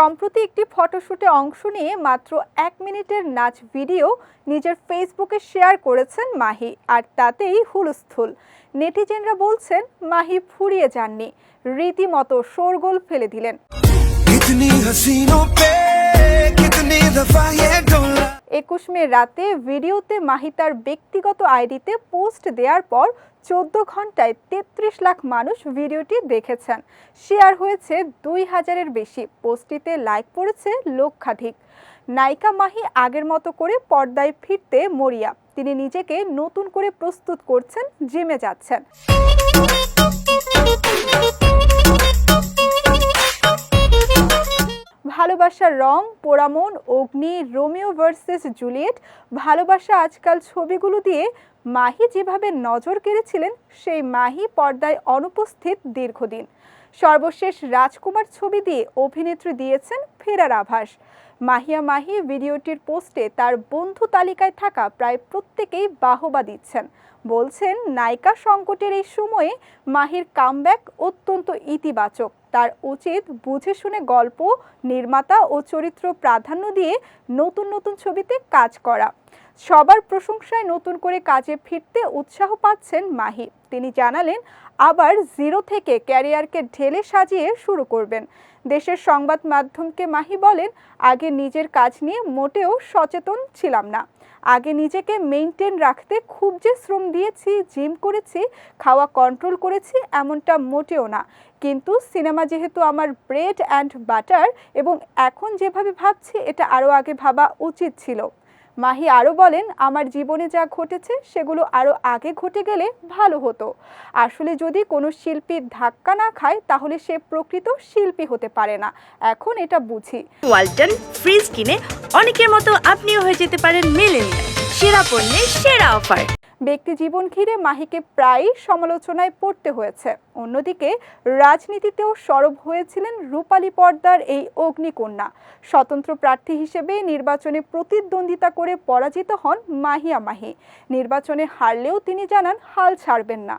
সম্প্রতি একটি ফটোশ্যুটে অংশ নিয়ে মাত্র এক মিনিটের নাচ ভিডিও নিজের ফেসবুকে শেয়ার করেছেন মাহি, আর তাতেই হুলস্থুল। নেটিজেনরা বলছেন, মাহি ফুরিয়ে যাননি, রীতিমতো শোরগোল ফেলে দিলেন। একুশ মে রাতে ভিডিওতে মাহিতার ব্যক্তিগত আইডিতে পোস্ট দেওয়ার পর চোদ্দ ঘন্টায় তেত্রিশ লাখ মানুষ ভিডিওটি দেখেছেন। শেয়ার হয়েছে দুই হাজারের বেশি। পোস্টটিতে লাইক পড়েছে লক্ষাধিক। নায়িকা মাহি আগের মতো করে পর্দায় ফিরতে মরিয়া। তিনি নিজেকে নতুন করে প্রস্তুত করছেন, জিমে যাচ্ছেন। ভালোবাসার রং পোড়ামন অগ্নি, রোমিও ভার্সেস জুলিয়েট, ভালোবাসা আজকাল ছবিগুলো দিয়ে মাহি যেভাবে নজর কেড়েছিলেন, সেই মাহি পর্দায় অনুপস্থিত দীর্ঘদিন। সর্বশেষ রাজকুমার ছবি দিয়ে অভিনেত্রী দিয়েছেন ফেরার আভাস। মাহিয়া মাহি ভিডিওটির পোস্টে তার বন্ধু তালিকায় থাকা প্রায় প্রত্যেকেই বাহবা দিচ্ছেন। বলছেন, নায়িকা সংকটের এই সময়ে মাহির কামব্যাক অত্যন্ত ইতিবাচক। তার উচিত বুঝে শুনে গল্প, নির্মাতা ও চরিত্র প্রাধান্য দিয়ে নতুন নতুন ছবিতে কাজ করা। সবার প্রশংসায় নতুন করে কাজে ফিরতে উৎসাহ পাচ্ছেন মাহি। তিনি জানালেন, আবার জিরো থেকে ক্যারিয়ারকে ঢেলে সাজিয়ে শুরু করবেন। দেশের সংবাদ মাধ্যমকে মাহি বলেন, আগে নিজের কাজ নিয়ে মোটেও সচেতন ছিলাম না। আগে নিজেকে মেনটেন রাখতে খুব যে শ্রম দিয়েছি জিম করেছি, খাওয়া কন্ট্রোল করেছি এমনটা মোটেও না। কিন্তু সিনেমা যেহেতু আমার ব্রেড অ্যান্ড বাটার এবং এখন যেভাবে ভাবছি, এটা আরও আগে ভাবা উচিত ছিল। মাহি আরও বলেন, আমার জীবনে যা ঘটেছে, সেগুলো আরও আগে ঘটে গেলে ভালো হতো। আসলে যদি কোনো শিল্পীর ধাক্কা না খায়, তাহলে সে প্রকৃত শিল্পী হতে পারে না। এখন এটা বুঝি। ওয়ালটন ফ্রিজ কিনে অনেকের মতো আপনিও হয়ে যেতে পারেন মেলেনিয়া সেরা পণ্যের সেরা অফার। ব্যক্তি জীবন ঘিরে মাহিকে প্রায়ই সমালোচনায় পড়তে হয়েছে। অন্যদিকে, রাজনীতিতেও সরব হয়েছিলেন রূপালী পর্দার এই অগ্নিকন্যা। স্বতন্ত্র প্রার্থী হিসেবে নির্বাচনে প্রতিদ্বন্দ্বিতা করে পরাজিত হন মাহিয়া মাহি। নির্বাচনে হারলেও তিনি জানান, হাল ছাড়বেন না।